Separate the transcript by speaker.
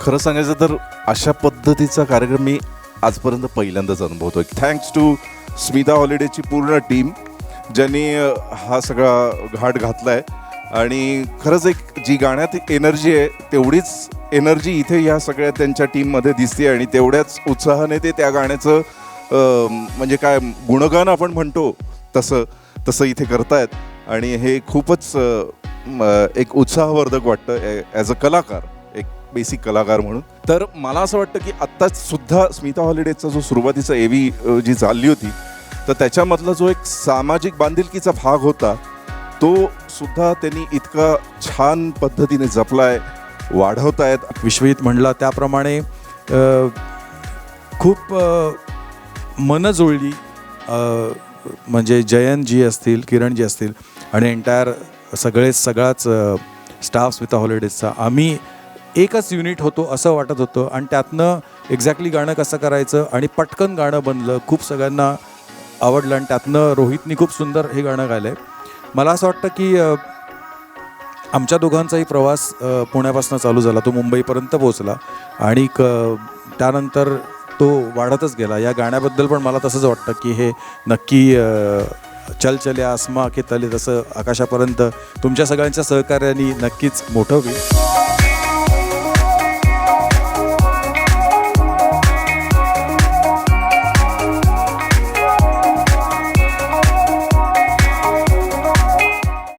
Speaker 1: खरं सांगायचं तर अशा पद्धतीचा कार्यक्रम मी आजपर्यंत पहिल्यांदाच अनुभवतोय. थँक्स टू स्मिता हॉलिडेची पूर्ण टीम ज्यांनी हा सगळा घाट घातला आहे आणि खरंच एक जी गाण्यात एनर्जी आहे तेवढीच एनर्जी इथे या सगळ्या त्यांच्या टीममध्ये दिसते आणि तेवढ्याच उत्साहाने ते त्या गाण्याचं म्हणजे काय गुणगान आपण म्हणतो तसं तसं इथे करतायत. आणि हे खूपच एक उत्साहवर्धक वाटतं ॲज अ कलाकार. बेसिक कलाकार म्हणून. तर मला असं वाटतं की आत्ताच सुद्धा स्मिता हॉलिडेचा जो सुरुवातीचा एवी जी चालली होती तर त्याच्यामधला जो एक सामाजिक बांधिलकीचा भाग होता तो सुद्धा त्यांनी इतका छान पद्धतीने जपलाय वाढवतायत.
Speaker 2: विश्वजित म्हणला त्याप्रमाणे खूप मन जुळली म्हणजे म्हणजे जयंतजी असतील किरणजी असतील आणि एंटायर सगळे सगळाच स्टाफ स्मिता हॉलिडेजचा. आम्ही एकच युनिट होतो असं वाटत होतं आणि त्यातनं एक्झॅक्टली गाणं कसं करायचं आणि पटकन गाणं बनलं खूप सगळ्यांना आवडलं आणि त्यातनं रोहितनी खूप सुंदर हे गाणं गायलं आहे मला असं वाटतं की आमच्या दोघांचाही प्रवास पुण्यापासून चालू झाला तो मुंबईपर्यंत पोहोचला आणि क त्यानंतर तो वाढतच गेला. या गाण्याबद्दल पण मला तसंच वाटतं की हे नक्की चल चले आसमा के तले तसं आकाशापर्यंत तुमच्या सगळ्यांच्या सहकार्याने नक्कीच मोठं होईल.